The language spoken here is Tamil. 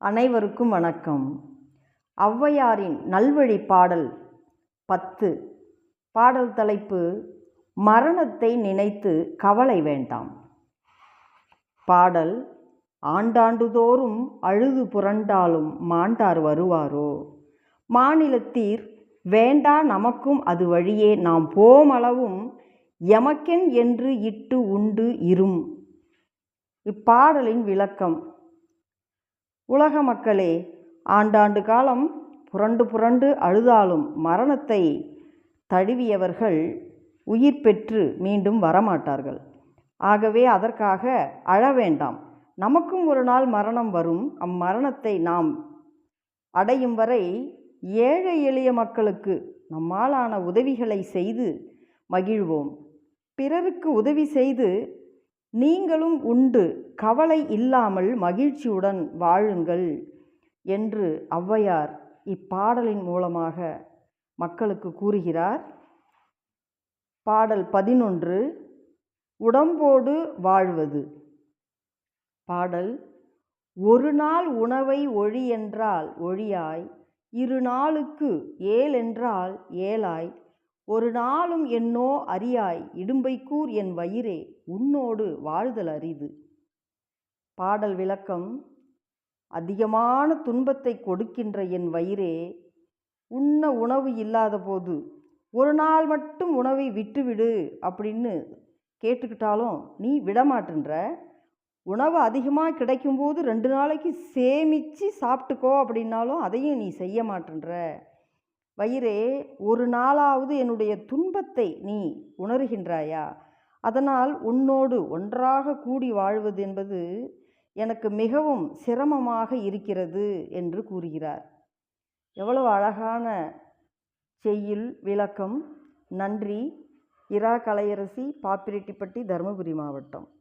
அனைவருக்கும் வணக்கம். ஔவையாரின் நல்வழி பாடல் பத்து. பாடல் தலைப்பு மரணத்தை நினைத்து கவலை வேண்டாம். பாடல் ஆண்டாண்டுதோறும் அழுது புரண்டாலும் மாண்டார் வருவாரோ? மாநிலத்தீர் வேண்டா நமக்கும் அது வழியே நாம் போமளவும் எமக்கென் என்று இட்டு உண்டு இரும். இப்பாடலின் விளக்கம் உலக மக்களே ஆண்டாண்டு காலம் புரண்டு புரண்டு அழுதாலும் மரணத்தை தழுவியவர்கள் உயிர் பெற்று மீண்டும் வரமாட்டார்கள். ஆகவே அதற்காக அழ வேண்டாம். நமக்கும் ஒரு நாள் மரணம் வரும். அம்மரணத்தை நாம் அடையும் வரை ஏழை எளிய மக்களுக்கு நம்மாலான உதவிகளை செய்து மகிழ்வோம். பிறருக்கு உதவி செய்து நீங்களும் உண்டு கவலை இல்லாமல் மகிழ்ச்சியுடன் வாழுங்கள் என்று ஔவையார் இப்பாடலின் மூலமாக மக்களுக்கு கூறுகிறார். பாடல் பதினொன்று உடம்போடு வாழ்வது பாடல் ஒரு நாள் உணவை ஒழி என்றால் ஒழியாய் இரு நாளுக்கு ஏல் என்றால் ஏலாய் ஒரு நாளும் என்னோ அறியாய் இடும்பைக்கூர் என் வயிறே உன்னோடு வாழ்தல் அரிது. பாடல் விளக்கம் அதிகமான துன்பத்தை கொடுக்கின்ற என் வயிறே உண்ண உணவு இல்லாத போது ஒரு நாள் மட்டும் உணவை விட்டுவிடு அப்படின்னு கேட்டுக்கிட்டாலும் நீ விடமாட்டேன்ற. உணவு அதிகமாக கிடைக்கும்போது ரெண்டு நாளைக்கு சேமித்து சாப்பிட்டுக்கோ அப்படின்னாலும் அதையும் நீ செய்ய மாட்டேன்ற. வயிறே ஒரு நாளாவது என்னுடைய துன்பத்தை நீ உணர்கின்றாயா? அதனால் உன்னோடு ஒன்றாக கூடி வாழ்வது என்பது எனக்கு மிகவும் சிரமமாக இருக்கிறது என்று கூறுகிறார். எவ்வளவு அழகான செய்யுள் விளக்கம். நன்றி. இரா கலையரசி பாப்பிரெட்டிப்பட்டி தருமபுரி மாவட்டம்.